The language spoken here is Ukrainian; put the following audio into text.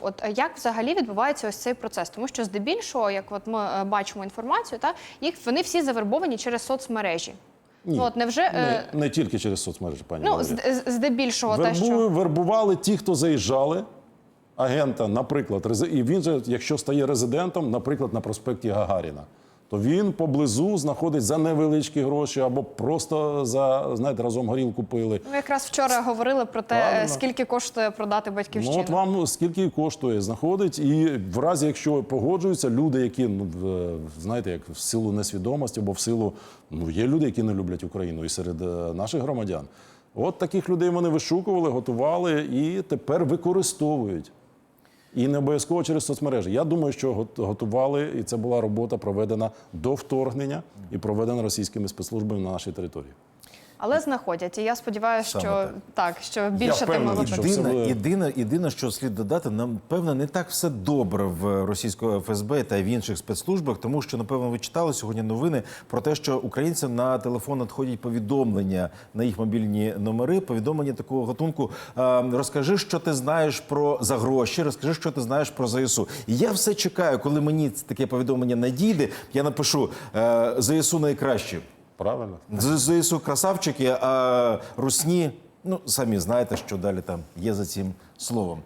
От е, як взагалі відбувається ось цей процес? Тому що здебільшого, як от ми е, бачимо інформацію, та їх вони всі завербовані через соцмережі. Ні, Ну от невже е, не, не тільки через соцмережі, пані ну з- здебільшого те, що Вербували ті, хто заїжджали. Агента, наприклад, і він же, якщо стає резидентом, наприклад, на проспекті Гагаріна, то він поблизу знаходить за невеличкі гроші або просто за знаєте, разом горілку пили. ми якраз вчора говорили про те, Правильно. скільки коштує продати батьківщину. Ну, от вам скільки коштує, знаходить, і в разі, якщо погоджуються люди, які ну знаєте, як в силу несвідомості або в силу, ну є люди, які не люблять Україну, і серед е, наших громадян. От таких людей вони вишукували, готували і тепер використовують. І не обов'язково через соцмережі. Я думаю, що гот- готували, і це була робота проведена до вторгнення і проведена російськими спецслужбами на нашій території. Але знаходять. І я сподіваюся, Саме що так. так, що більше тими впевнений, випадків. все Єдине, єдине, єдине, що слід додати, нам певно не так все добре в російського ФСБ та в інших спецслужбах, тому що напевно ви читали сьогодні новини про те, що українцям на телефон надходять повідомлення на їх мобільні номери. Повідомлення такого гатунку. е, Розкажи, що ти знаєш про за гроші, розкажи, що ти знаєш про ЗСУ. І я все чекаю, коли мені таке повідомлення надійде. Я напишу е, ЗСУ найкраще. Правильно? ЗСУ красавчики, а русні, ну самі знаєте, що далі там є за цим словом.